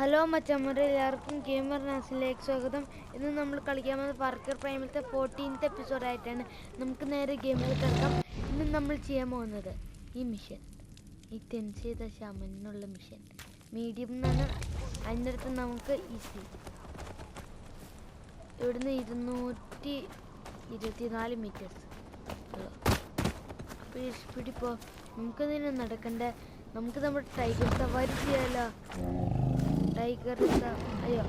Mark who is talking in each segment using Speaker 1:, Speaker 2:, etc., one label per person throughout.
Speaker 1: Hello മച്ചമ്മരെ എല്ലാവർക്കും gamer നാസിലേക്ക് സ്വാഗതം. ഇന്ന് നമ്മൾ കളിക്കാൻ പോകുന്നത് പാർക്കർ പ്രൈമിലത്തെ ഫോർട്ടീൻത്ത് എപ്പിസോഡായിട്ടാണ് നമുക്ക് നേരെ ഗെയിമിൽ കിടക്കാം. ഇന്ന് നമ്മൾ ചെയ്യാൻ പോകുന്നത് ഈ മിഷൻ ഈ തെൻസി ദശാമനുള്ള മിഷൻ മീഡിയം എന്നാണ് അതിന്റെ അടുത്ത് നമുക്ക് ഈസി ഇവിടുന്ന് ഇരുന്നൂറ്റി ഇരുപത്തിനാല് മീറ്റേഴ്സ് അപ്പോൾ ഇപ്പോൾ നമുക്കതിന് നടക്കണ്ട. നമുക്ക് നമ്മുടെ ടൈഗർ സവാരി ചെയ്യാലോ. ടൈഗർ അയ്യോ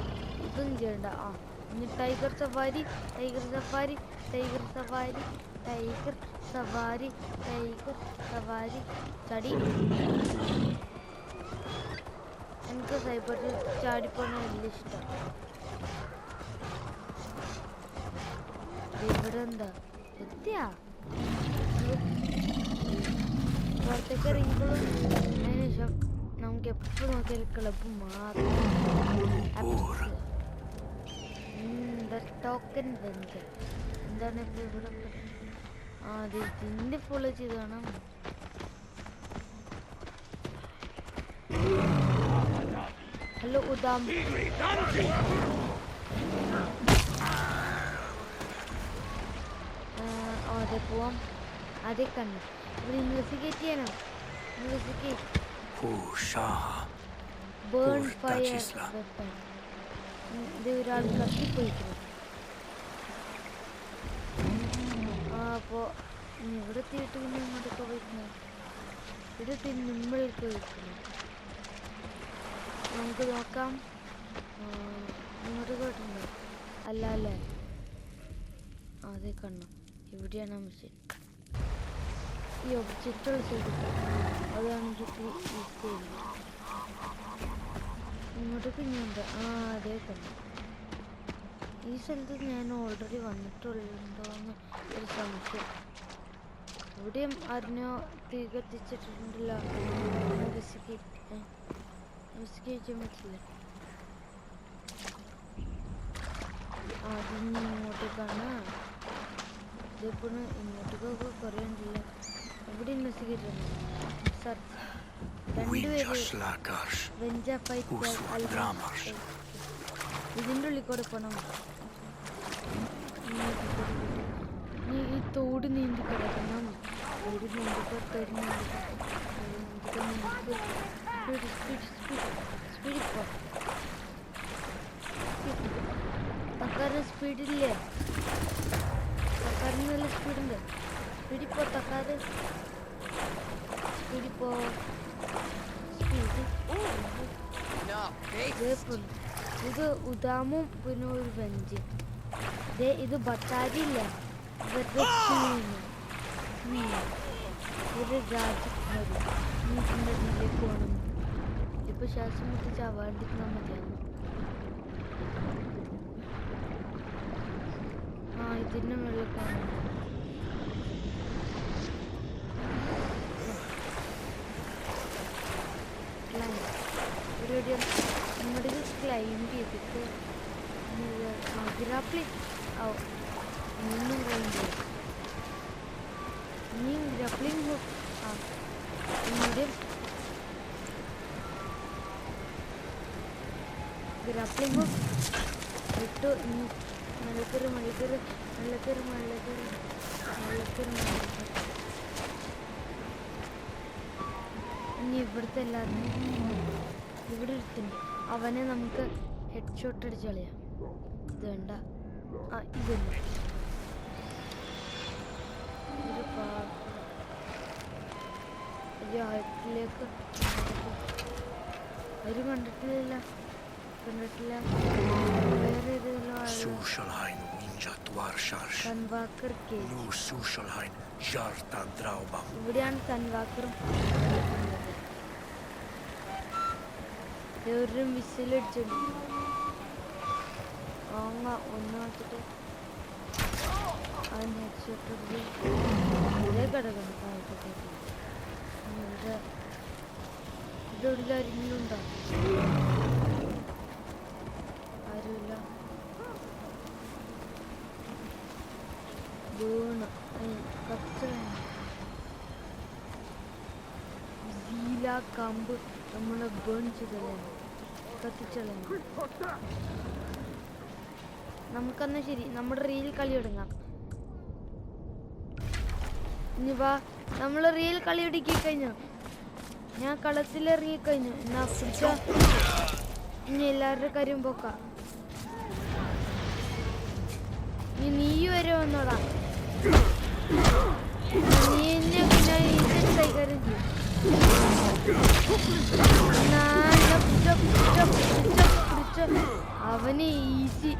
Speaker 1: ഇതൊന്നും ചെയ്യണ്ട. ആ ഇനി tiger safari tiger safari tiger safari tiger safari tiger safari ചടി. എനിക്ക് സൈബറിൽ ചാടിപ്പോണ വലിയ ഇഷ്ടം. ഇവിടെ എന്താ? എത്തിയാ? പുറത്തേക്ക് ഇറങ്ങിയപ്പോഴും അതിനുശേഷം നമുക്ക് എപ്പോൾ നോക്കിയാൽ ക്ലബ് മാത്രം. ബെഞ്ച്? എന്താണ് ഇപ്പോൾ ഇവിടെ? ആ അത് ഇതിന്റെ ഫോളോ ചെയ്ത് വേണം ഹലോ ഉദാം. അതെ പോവാം. അതേ കണ്ണു ഇവിടെ ഇൻവെസ്റ്റിഗേറ്റ് ചെയ്യണം. Investigate burn
Speaker 2: Poor
Speaker 1: fire
Speaker 2: Tachisla.
Speaker 1: Weapon ഇത് ഒരാൾ കത്തിപ്പോയിക്കുന്നു ആ അപ്പോൾ ഇവിടെ എത്തിയിട്ട് പിന്നെ ഇങ്ങോട്ടൊക്കെ പോയിരിക്കുന്നു ഇവിടെ എത്തി നമ്മൾക്ക് പോയിരിക്കുന്നു നമുക്ക് നോക്കാം. ഇങ്ങോട്ട് പോയിട്ടുണ്ടോ അല്ല അല്ലേ? അതെ കണ്ണു ഇവിടെയാണ് മെഷീൻ ഈ ഒബ്ജക്റ്റുകൾ ചെയ്തിട്ട് അതാണെങ്കിൽ ചെയ്യുന്നത് ഇങ്ങോട്ട് പിന്നെയുണ്ട് ആ അതേ സ്ഥലം ഈ സ്ഥലത്ത് ഞാൻ ഓൾറെഡി വന്നിട്ടുണ്ടോന്ന് ഒരു സംശയം ഇവിടെയും അറിഞ്ഞോ തീ കത്തിച്ചിട്ടുണ്ടല്ലോ പറ്റില്ല ആദ്യം ഇങ്ങോട്ടേക്കാണ് ഇതേപ്പോഴും ഇങ്ങോട്ടേക്കൊക്കെ കുറേ ഉണ്ടല്ലോ ഇതിന്റെ ഉള്ളിൽ കൂടെ പോണം. നീ ഈ തോട് നീന്തി കിടക്കണം. ഒരു നീന്തിക്കോ തോട് നീന്തിക്കോ സ്പീഡ് സ്പീഡ് പോ. സ്പീഡില്ലേ സർക്കാരിന് നല്ല സ്പീഡുണ്ട് സ്പീഡിൽ പോ തക്കാരൻ സ്പീഡിൽ പോ സ്പീഡ് ഇതേപോലെ ഇത് ഉദാമും പിന്നെ ഒരു വെഞ്ച് ദേ ഇത്. ഉം. ഒരു രാജകുമാരി നീ ഇതിലേക്ക് പോകണം ഇപ്പൊ ശ്വാസം മുട്ടി ചാവാണ്ടിരുന്നാൽ മതിയാണ് ആ ഇതിന്റെ മുകളിൽ കാണാം ഒരു നമ്മുടെ ഇത് ക്ലൈംബ് ചെയ്തിട്ട് ഗ്രാപ്ലിംഗ് ഓ ഇന്നും ക്ലൈംബ് ചെയ്യും ഇനിയും ഹുക്ക് ആ ഗ്രാപ്ലിംഗ് ഹുക്ക് ഇട്ടു മലക്കറി മലക്കറി മലക്കറി മലക്കറി മലക്കറി മലക്കറി ഇനി ഇവിടുത്തെ എല്ലാവരും ഇവിടെ ഒരുത്തുണ്ട് അവനെ നമുക്ക് ഹെഡ് ഷോട്ട് അടിച്ച് കളയാം. ഇത് വേണ്ട. ആ ഇതല്ല ഒരു അയ്യോ കണ്ടിട്ടില്ല കണ്ടിട്ടില്ല. വേറെ ഏതെങ്കിലും
Speaker 2: Winja Dwarshars.
Speaker 1: ഒരു വിസിലടിച്ചിട്ടുണ്ട് ഓങ്ങ ഒന്ന് വെച്ചിട്ട് കമ്പ്. നമ്മളെ ബേൺ ചെയ്തല്ലേ? കത്തിച്ചളയാം നമുക്കെന്നാ ശരി നമ്മുടെ റീൽ കളി തുടങ്ങാം. ഇനി വാ നമ്മൾ റീൽ കളി ഒടുക്കി കഴിഞ്ഞു ഞാൻ കളത്തിലിറങ്ങി കഴിഞ്ഞു എന്നാ പിടിച്ച ഇനി എല്ലാവരുടെ കാര്യം പോക്കാം. നീ വരെ വന്നോടാ. അവന് ഈസി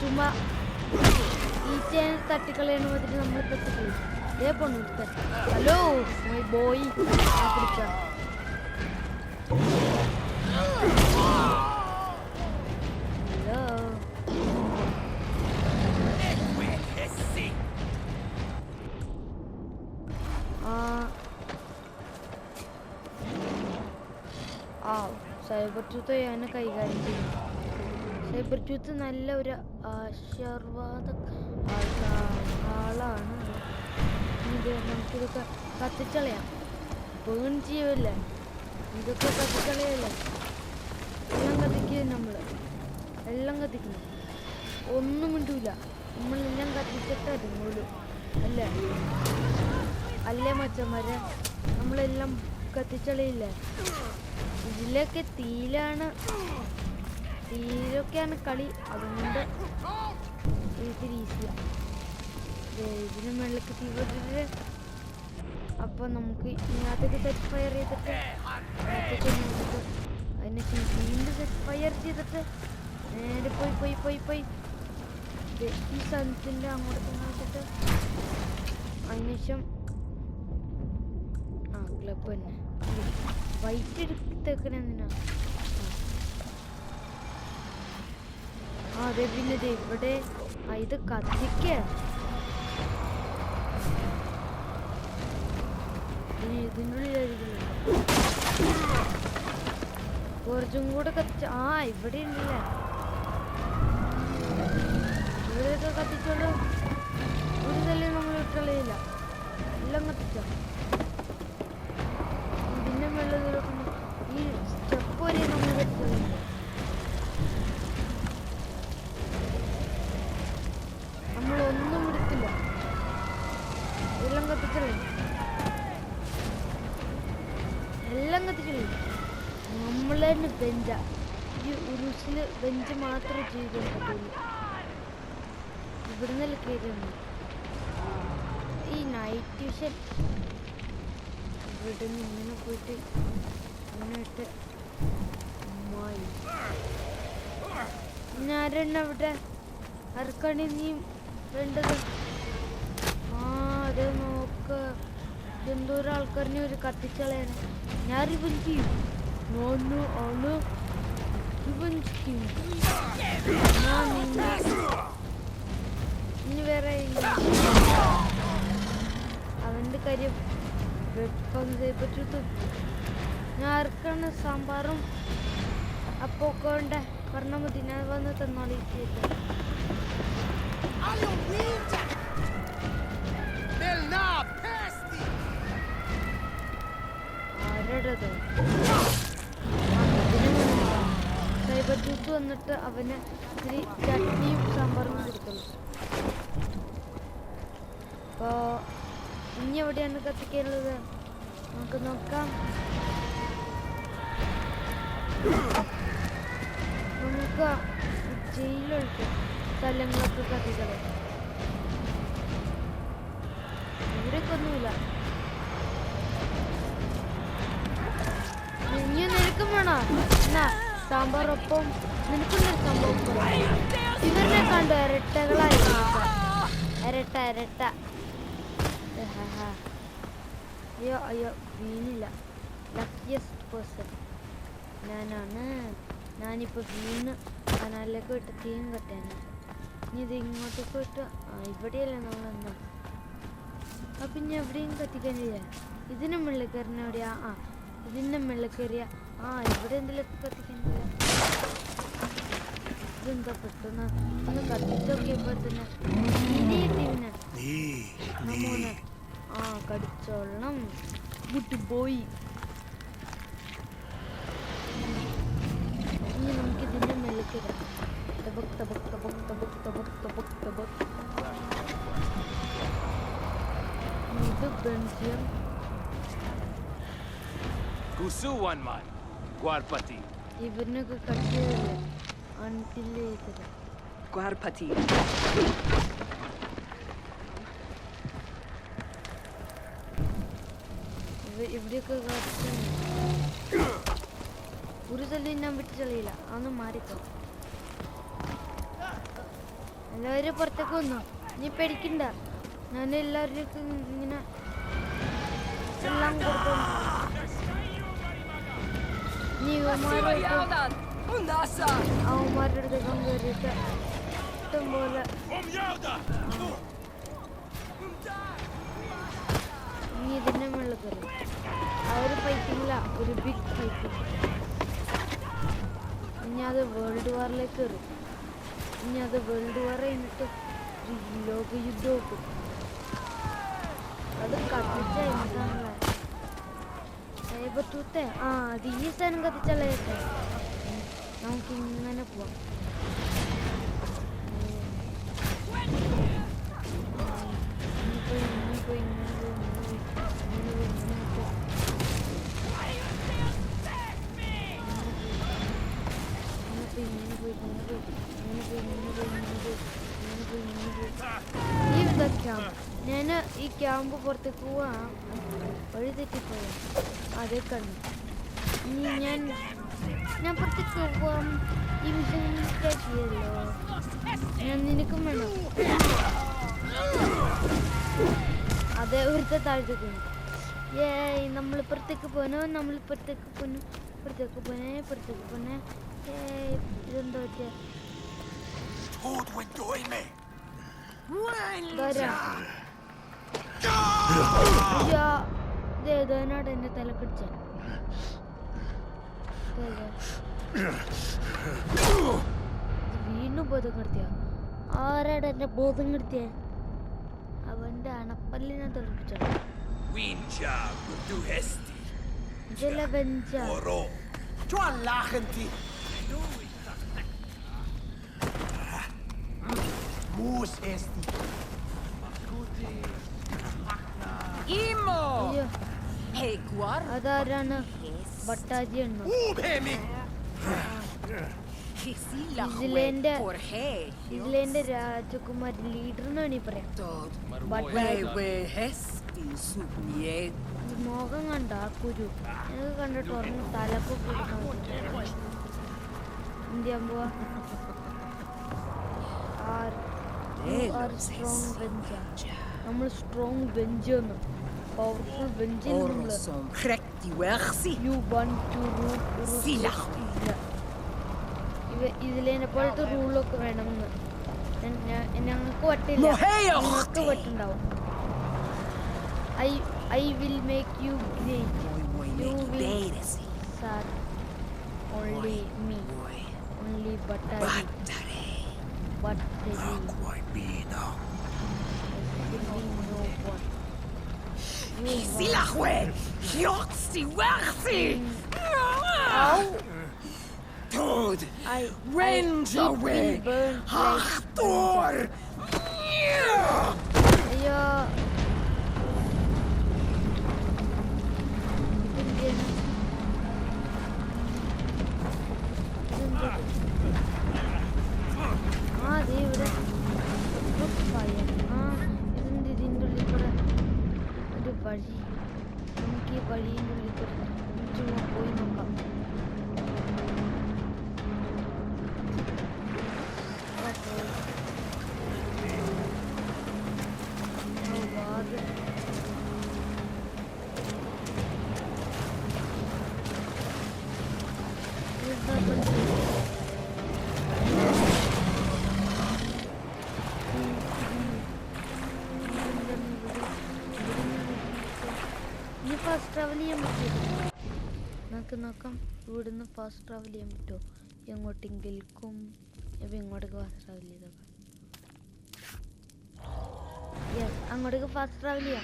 Speaker 1: ചുമ്മാ ഈച്ചേനെ തട്ടിക്കളയണ മാതിരി നമ്മൾ തട്ടിക്കളയും ഇതേ പൊണ്ണു ഹലോ മൈ ബോയ് സൈബർ ട്യൂത്ത് ഞാൻ കൈകാര്യം ചെയ്യും സൈബർ ട്യൂത്ത് നല്ല ഒരു ആശീർവാദ ആളാണ്. നമുക്കിതൊക്കെ കത്തിച്ചളയാം. ബേൺ ചെയ്യല്ലേ ഇതൊക്കെ കത്തിക്കളയല്ലേ എല്ലാം കത്തിക്കുക നമ്മൾ എല്ലാം കത്തിക്കുന്നു ഒന്നും മിണ്ടൂല. നമ്മളെല്ലാം കത്തിച്ചിട്ട് അതുങ്ങോളൂ അല്ലേ? അല്ലേ മച്ചന്മാരെ? നമ്മളെല്ലാം കത്തിച്ചളയില്ലേ? ഇതിലൊക്കെ തീയിലാണ്. തീയിലൊക്കെയാണ് കളി. അതുകൊണ്ട് ഇത്തിരി ഈസിയാണ് ഇതിന് മുകളിലേക്ക് തീ കൊണ്ടിട്ട് അപ്പൊ നമുക്ക് ഇതിനകത്തേക്ക് സെറ്റ് ഫയർ ചെയ്തിട്ട് അതിന് വീണ്ടും സെറ്റ് ഫയർ ചെയ്തിട്ട് നേരെ പോയി പോയി പോയി പോയി. ഈ സ്ഥലത്തിന്റെ അങ്ങോട്ട് നോക്കിയിട്ട് അതിനുശേഷം ആ ക്ലബ് തന്നെ. വൈറ്റ് എടുത്തേക്കണ ആ അതെ പിന്നെ ദേ ഇവിടെ ഇത് കത്തിക്ക. ഇനി കുറച്ചും കൂടെ കത്തിച്ച ആ ഇവിടെ ഉണ്ടല്ലേ. ഇവിടെയൊക്കെ കത്തിച്ചോളൂ. തല്ലേ നമ്മൾ ഇട്ടളയില്ല. എല്ലാം കത്തിച്ചോ ഇതിന്റെ വെള്ളത്തിലൊക്കെ ഈ സ്റ്റെപ്പ് വരെ നമ്മൾ കത്തിച്ചോളില്ല നമ്മൾ ഒന്നും എടുത്തില്ല എല്ലാം കത്തിച്ചളേ എല്ലാം കത്തിച്ചളേ നമ്മൾ തന്നെ ബെഞ്ച ഈ ഉരുസിൽ ബെഞ്ച് മാത്രമേ ചെയ്തിട്ടുള്ളൂ ഇവിടുന്ന് കയറുന്നു ഈ നൈറ്റ് ട്യൂഷൻ ഇവിടെ നിന്ന് ഇങ്ങനെ പോയിട്ട് ഇങ്ങോട്ട് ഞാരെണ്ണ അവിടെ? ആർക്കാണ് നീ വേണ്ടത്? ആ അത് നോക്ക്. എന്തോരം ആൾക്കാരനെ ഒരു കത്തിച്ചളയാണ്. ഞാൻ റിവഞ്ച് ചെയ്യും ഞാൻ നിന്നെ ഇനി വേറെ ഇല്ല. അവന്റെ കാര്യം വെപ്പം ഞാർക്കാണ് സാമ്പാറും അപ്പൊ കൊണ്ട് പറഞ്ഞാൽ മതി ഞാൻ വന്ന് തന്നോളി ചെയ്ത് ജ്യൂസ് വന്നിട്ട് അവന് ഇത്തിരി ചട്നിയും സാമ്പാറും കൊടുക്കുന്നു. അപ്പോ ഇനി എവിടെയാണ് കത്തിക്കാനുള്ളത്? നമുക്ക് നോക്കാം. നമുക്ക് ജയിലൊഴിച്ച് സ്ഥലങ്ങളൊക്കെ കത്തിക്കണം. ഇവിടെയൊക്കെ ഒന്നുമില്ല. ഇനി നിനക്കും വേണോ. എന്നാ? സാമ്പാറൊപ്പം നിനക്കുള്ളൊരു സംഭവം ഇവരുടെ കണ്ടു ഇരട്ടകളായി. ഇരട്ട ഇരട്ട. അയ്യോ അയ്യോ വീണില്ല. ലക്കിയസ്റ്റ് പേഴ്സൺ ഞാനാണ്. ഞാനിപ്പോൾ വീണ് കനാലിലേക്ക് വിട്ട് തീൻ കട്ടാണ് ഇനി ഇത് ഇങ്ങോട്ടേക്ക് വിട്ട് ഇവിടെയല്ലേ നമ്മളെന്താ അപ്പം പിന്നെ എവിടെയും കത്തിക്കാനില്ല? ഇതിന് മുകളിൽ കയറുന്ന എവിടെയാ ആ ഇതിന്റെ മുകളിൽ കയറിയ? ആ ഇവിടെ എന്തെങ്കിലും കത്തിക്കുന്നില്ല ഇതെന്താ പെട്ടെന്ന് ഒന്ന് കത്തിച്ചോക്കിയപ്പോ തന്നെ ഇനി ഇതിന്
Speaker 2: നീ
Speaker 1: നമ്മോന്ന് ആ കടിച്ചോളണം വിട്ടു പോയി കാണിച്ചുതരാം തബക് തബക് തബക് തബക് തബക് തബക് തബക് ഇത് Belgium
Speaker 3: Kusu one man. Guarpati.
Speaker 1: ഇവരിനൊക്കെ കട്ട് ചെയ്തല്ലേ അൺഫില്ല് ചെയ്തത്
Speaker 4: Guarpati.
Speaker 1: ഇവ- ഇവിടെയൊക്കെ കട്ട് ഒരു സ്ഥലം ഞാൻ വിട്ട് ചെളിയില്ല അതൊന്ന് മാറിക്കോ. എല്ലാവരും പുറത്തേക്ക് വന്നോ? നീ പേടിക്കണ്ട. ഞാൻ എല്ലാവരുടെയും ഇങ്ങനെ എല്ലാം കൊടുക്കും നീ. അവന്മാരുടെ അടുത്തേക്ക് കയറിയിട്ട് ഇഷ്ടം പോലെ മുകളിൽ കയറി ആ ഒരു ഒരു ബിഗ് ഫൈറ്റിംഗ് ഇനി അത് വേൾഡ് വാറിലേക്ക് കയറും ഇനി അത് വേൾഡ് വാർ കഴിഞ്ഞിട്ട് ഒരു ലോകയുദ്ധം വെക്കും അത് കത്തിച്ച എന്താണല്ലേ സൈബത്തൂത്തെ ആ അത് ഈ സാധനം കത്തിച്ചല്ലേ നമുക്ക് ഇങ്ങനെ പോവാം. ഈ ക്യാമ്പ് ഞാൻ ഈ ക്യാമ്പ് പുറത്തേക്ക് പോവാ വഴി തെറ്റിപ്പോയാ അതേ കണ്ടു ഇനി ഞാൻ ഞാൻ പുറത്തേക്ക് പോവാം ചെയ്യല്ലോ ഞാൻ നിനക്കും വേണം അതെ ഒരുത്തെ താഴ്ത്തേക്ക് ഏ നമ്മൾ ഇപ്പുറത്തേക്ക് പോനോ നമ്മൾ ഇപ്പുറത്തേക്ക് പോനോ ഇപ്പുറത്തേക്ക് പോനേ ഇപ്പുറത്തേക്ക് പോനെ ഏ ഇതെന്താ പറ്റിയ ഇതേതോനാട് എന്നെ തല പിടിച്ച വീണ്ടും ബോധം കെടുത്തിയ ആരാട് എന്നെ ബോധം കെടുത്തിയ അവന്റെ അണപ്പല്ലിനെ
Speaker 5: ഞാൻ die. Moes is die.
Speaker 4: Imo. Hey, Guar.
Speaker 1: അതാരാണ് ഭട്ടാജി
Speaker 4: por hey.
Speaker 1: ഇതിലെന്റെ രാജകുമാരി ലീഡർ ഈ പറയാം. മോഹം കണ്ട ആ കുരു? എനിക്ക് കണ്ടിട്ട് ഉറങ്ങി തലപ്പ് ഇന്ത്യ പോവാ? നമ്മൾ സ്ട്രോങ് ബെഞ്ച് എന്ന് നമ്മൾ
Speaker 4: Oro som prekti wersi.
Speaker 1: You one two rule
Speaker 4: Sila.
Speaker 1: ഇവ ഇതിലെ പോലത്തെ റൂളൊക്കെ വേണമെന്ന് ഞങ്ങൾക്ക്
Speaker 4: Moheyo.
Speaker 1: നിങ്ങൾക്ക് വട്ടുണ്ടാവും I I will make you great You will-
Speaker 4: bedesi.
Speaker 1: Sir only me. Only battery
Speaker 4: Battare.
Speaker 1: Battery
Speaker 2: Aquai bina.
Speaker 1: Silahwe!
Speaker 4: Yotsi
Speaker 1: I rend
Speaker 4: away! Achtor!
Speaker 1: Travel ചെയ്യാൻ പറ്റുമോ നമുക്ക് നോക്കാം. ഇവിടുന്ന് ഫാസ്റ്റ് ട്രാവൽ ചെയ്യാൻ പറ്റുമോ? എങ്ങോട്ടെങ്കിലും ഇപ്പം ഇങ്ങോട്ടേക്ക് ഫാസ്റ്റ് ട്രാവൽ ചെയ്തോക്കാം യെസ് അങ്ങോട്ടേക്ക് ഫാസ്റ്റ് ട്രാവൽ ചെയ്യാം.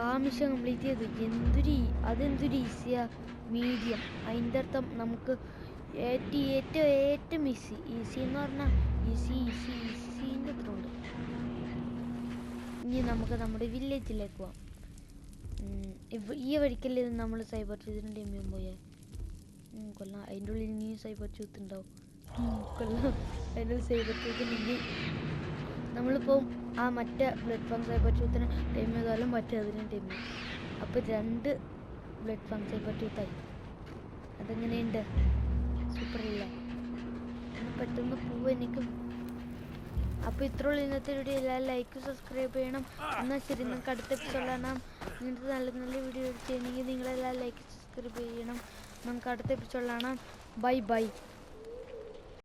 Speaker 1: ആ മിഷൻ കംപ്ലീറ്റ് ചെയ്തു. എന്തൊരു ഈ- അതെന്തൊരു ഈസിയാ മീഡിയം അതിന്റെ അർത്ഥം നമുക്ക് ഏറ്റവും ഏറ്റവും ഏറ്റവും ഈസി ഈസി എന്ന് പറഞ്ഞാൽ ഈസി ഈസി ഈസീന്റെ അത്ര ഉണ്ട് ഇനി നമുക്ക് നമ്മുടെ വില്ലേജിലേക്ക് പോവാം. ഈ വഴിക്കല്ലേ നമ്മൾ സൈബർ ചൂത്തിന്റെ ടീമിയും പോയാൽ കൊല്ലാം അതിന്റെ ഉള്ളിൽ ഇനി സൈബർ ചൂത്ത് ഉണ്ടാവും. കൊല്ലാം അതിന്റെ സൈബർ ഇനി നമ്മളിപ്പോൾ ആ മറ്റേ ബ്ലഡ് പ്ലാറ്റ്ഫോം സൈബർ ചൂത്തിന് ടൈം ചെയ്താലും മറ്റേ അതിനും ടൈം അപ്പോൾ രണ്ട് ബ്ലഡ് പ്ലാറ്റ്ഫോം സൈബർ ചൂത്തായി അതെങ്ങനെയുണ്ട്? ഒന്ന് പെട്ടെന്ന് പോവും എനിക്ക് അപ്പോൾ ഇത്രയുള്ള ഇന്നത്തെ വീഡിയോ എല്ലാവരും ലൈക്ക് സബ്സ്ക്രൈബ് ചെയ്യണം. എന്നാൽ ശരി നമുക്ക് അടുത്ത എപ്പിസോഡ് കാണാം ഇങ്ങനത്തെ നല്ല നല്ല വീഡിയോ ചെയ്യണമെങ്കിൽ നിങ്ങളെല്ലാം ലൈക്ക് സബ്സ്ക്രൈബ് ചെയ്യണം. നമുക്ക് അടുത്ത എപ്പിസോഡ് കാണാം ബൈ ബൈ